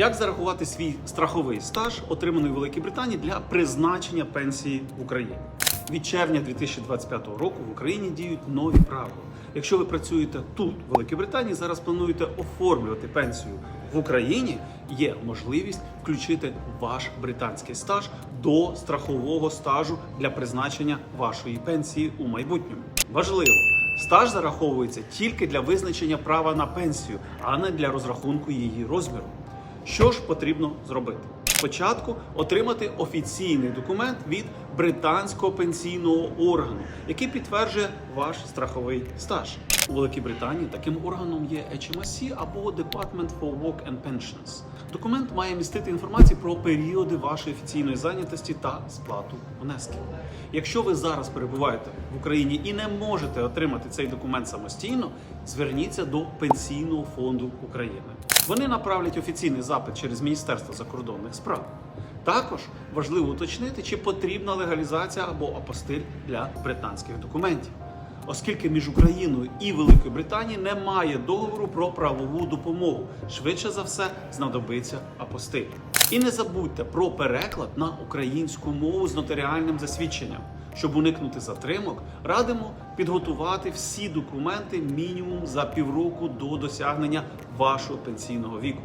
Як зарахувати свій страховий стаж, отриманий у Великій Британії для призначення пенсії в Україні? Від червня 2025 року в Україні діють нові правила. Якщо ви працюєте тут, в Великій Британії, зараз плануєте оформлювати пенсію в Україні, є можливість включити ваш британський стаж до страхового стажу для призначення вашої пенсії у майбутньому. Важливо, стаж зараховується тільки для визначення права на пенсію, а не для розрахунку її розміру. Що ж потрібно зробити? Спочатку отримати офіційний документ від британського пенсійного органу, який підтверджує ваш страховий стаж. У Великій Британії таким органом є HMRC або Department for Work and Pensions. Документ має містити інформацію про періоди вашої офіційної зайнятості та сплату внесків. Якщо ви зараз перебуваєте в Україні і не можете отримати цей документ самостійно, зверніться до Пенсійного фонду України. Вони направлять офіційний запит через Міністерство закордонних справ. Також важливо уточнити, чи потрібна легалізація або апостиль для британських документів, оскільки між Україною і Великою Британією немає договору про правову допомогу. Швидше за все знадобиться апостиль. І не забудьте про переклад на українську мову з нотаріальним засвідченням. Щоб уникнути затримок, радимо підготувати всі документи мінімум за півроку до досягнення вашого пенсійного віку.